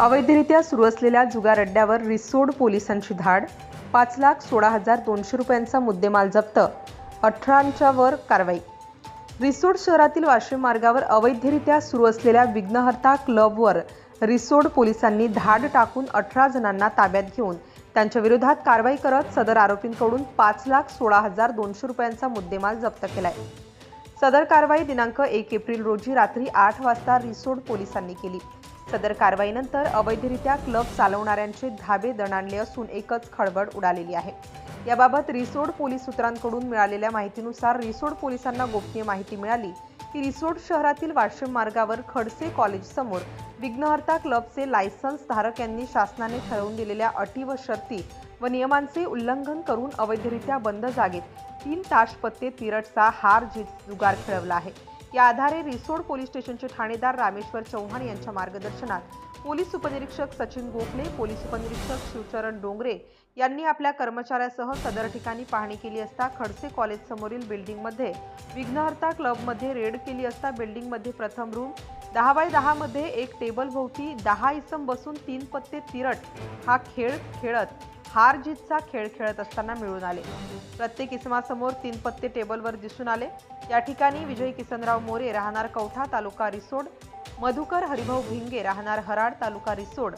अवैधरित्या सुरू असलेल्या जुगार अड्ड्यावर रिसोड पोलिसांची धाड पाच लाख सोळा हजार दोनशे रुपयांचा मुद्देमाल जप्त अठरांच्या वर कारवाई. रिसोड शहरातील वाशिम मार्गावर अवैधरित्या सुरू असलेल्या विघ्नहर्ता क्लबवर रिसोड पोलिसांनी धाड टाकून अठरा जणांना ताब्यात घेऊन त्यांच्या विरोधात कारवाई करत सदर आरोपींकडून पाच लाख सोळा हजार दोनशे रुपयांचा मुद्देमाल जप्त केलाय. सदर कारवाई दिनांक एक एप्रिल रोजी रात्री आठ वाजता रिसोड पोलिसांनी केली. सदर कारवाईनंतर अवैधरित्या क्लब चालवणाऱ्यांचे धाबे दणाणले असून एकच खळबळ उडालेली आहे. याबाबत रिसोड पोलीस सूत्रांकडून मिळालेल्या माहितीनुसार रिसोड पोलिसांना गोपनीय माहिती मिळाली की रिसोड शहरातील वाशिम मार्गावर खडसे कॉलेजसमोर विघ्नहर्ता क्लबचे लायसन्स धारक यांनी शासनाने ठरवून दिलेल्या अटी व शर्ती व नियमांचे उल्लंघन करून अवैधरित्या बंद जागेत तीन ताशपत्ते तिरटचा हार जीत जुगार खेळवला आहे. या आधारे रिसोड पोलीस स्टेशनचे ठाणेदार रामेश्वर चव्हाण यांच्या मार्गदर्शनात पोलीस उपनिरीक्षक सचिन गोखले पोलीस उपनिरीक्षक शिवचरण डोंगरे यांनी आपल्या कर्मचाऱ्यासह सदर ठिकाणी पाहणी केली असता खडसे कॉलेज समोरील बिल्डिंगमध्ये विघ्नहर्ता क्लबमध्ये रेड केली असता बिल्डिंगमध्ये प्रथम रूम दहा बाय दहा मध्ये एक टेबल भोवती दहा इसम बसून तीन पत्ते तिरट हा खेळ खेळत हार जीतचा खेळ खेळत असताना मिळून आले. प्रत्येक इसमासमोर तीन पत्ते टेबलवर दिसून आले. या ठिकाणी विजय किसनराव मोरे राहणार कवठा तालुका रिसोड मधुकर हरिभाऊ भिंगे राहणार हराड तालुका रिसोड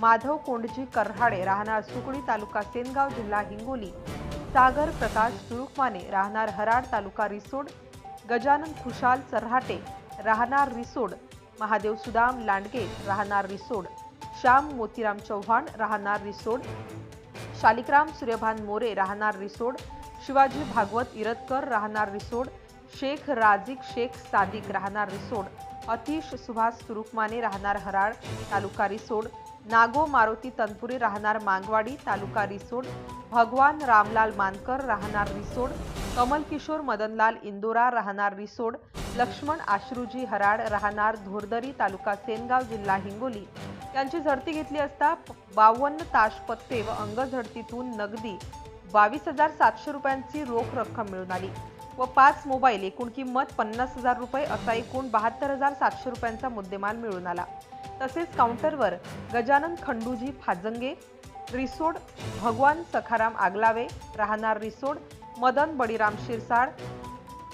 माधव कोंडजी कर्हाडे राहणार सुकळी तालुका सेनगाव जिल्हा हिंगोली सागर प्रकाश तुरुकमाने राहणार हराड तालुका रिसोड गजानन खुशाल चर्हाटे राहणार रिसोड महादेव सुदाम लांडगे राहणार रिसोड श्याम मोतीराम चव्हाण राहणार रिसोड शालिकराम सूर्यभान मोरे राहणार रिसोड शिवाजी भागवत इरतकर राहणार रिसोड शेख राजिक शेख सादिक राहणार रिसोड अतिश सुभाष सुरुकमाने राहणार हराळ तालुका रिसोड नागो मारुती तनपुरे राहणार मांगवाडी तालुका रिसोड भगवान रामलाल मानकर राहणार रिसोड कमल किशोर मदनलाल इंदोरा राहणार रिसोड लक्ष्मण आश्रुजी हराड राहणार धोरदरी तालुका सेनगाव जिल्हा हिंगोली त्यांची झडती घेतली असता बावन्न ताशपत्ते व अंगझडतीतून नगदी बावीस हजार सातशे रुपयांची रोख रक्कम मिळून आली व पाच मोबाईल एकूण किंमत पन्नास हजार रुपये असा एकूण बहात्तर हजार सातशे रुपयांचा मुद्देमाल मिळून आला. तसेच काउंटरवर गजानन खंडूजी फाजंगे रिसोड भगवान सखाराम आगलावे राहणार रिसोड मदन बळीराम शिरसाड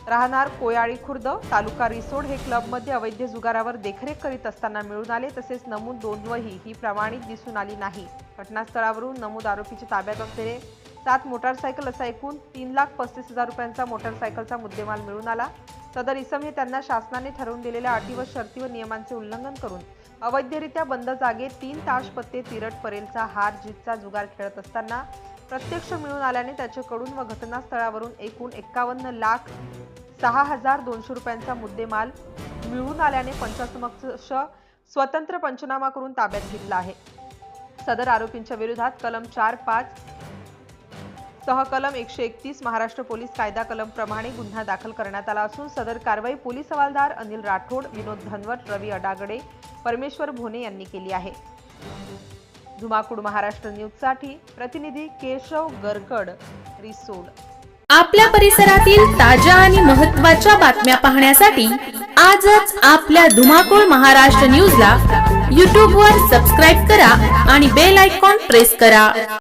राहणार कोयाळी खुर्द तालुका रिसोड हे क्लबमध्ये अवैध जुगारावर देखरेख करीत असताना मिळून आले तसेच नमूद नोंदवही ही प्रमाणित दिसून आली नाही. घटनास्थळावरून नमूद आरोपीच्या ताब्यात असलेले सात मोटारसायकल असा एकूण तीन लाख पस्तीस हजार रुपयांचा मोटारसायकलचा मुद्देमाल मिळून आला. सदर इसम हे त्यांना शासनाने ठरवून दिलेल्या अटी व शर्ती व नियमांचे उल्लंघन करून अवैधरित्या बंद जागेत तीन ताश पत्ते तिरट परेलचा हार जीतचा जुगार खेळत असताना प्रत्यक्ष मिळून आल्याने त्याच्याकडून व घटनास्थळावरून एकूण एक्कावन्न लाख सहा हजार दोनशे रुपयांचा मुद्देमाल मिळून आल्याने पंचासमक्ष स्वतंत्र पंचनामा करून ताब्यात घेतला आहे. सदर आरोपींच्या विरोधात कलम चार पाच सह कलम एकशे एकतीस महाराष्ट्र पोलीस कायदा कलम प्रमाणे गुन्हा दाखल करण्यात आला असून सदर कारवाई पोलीस हवालदार अनिल राठोड विनोद धनवट रवी अडागडे परमेश्वर भोने यांनी केली आहे. धुमाकूड महाराष्ट्र न्यूजसाठी प्रतिनिधी केशव गरकड रिसोड. आपल्या परिसरातील ताज्या आणि महत्त्वाच्या बातम्या पाहण्यासाठी आजच आपल्या धुमाकूळ महाराष्ट्र न्यूजला यूट्यूबवर सबस्क्राईब करा आणि बेल आयकॉन प्रेस करा.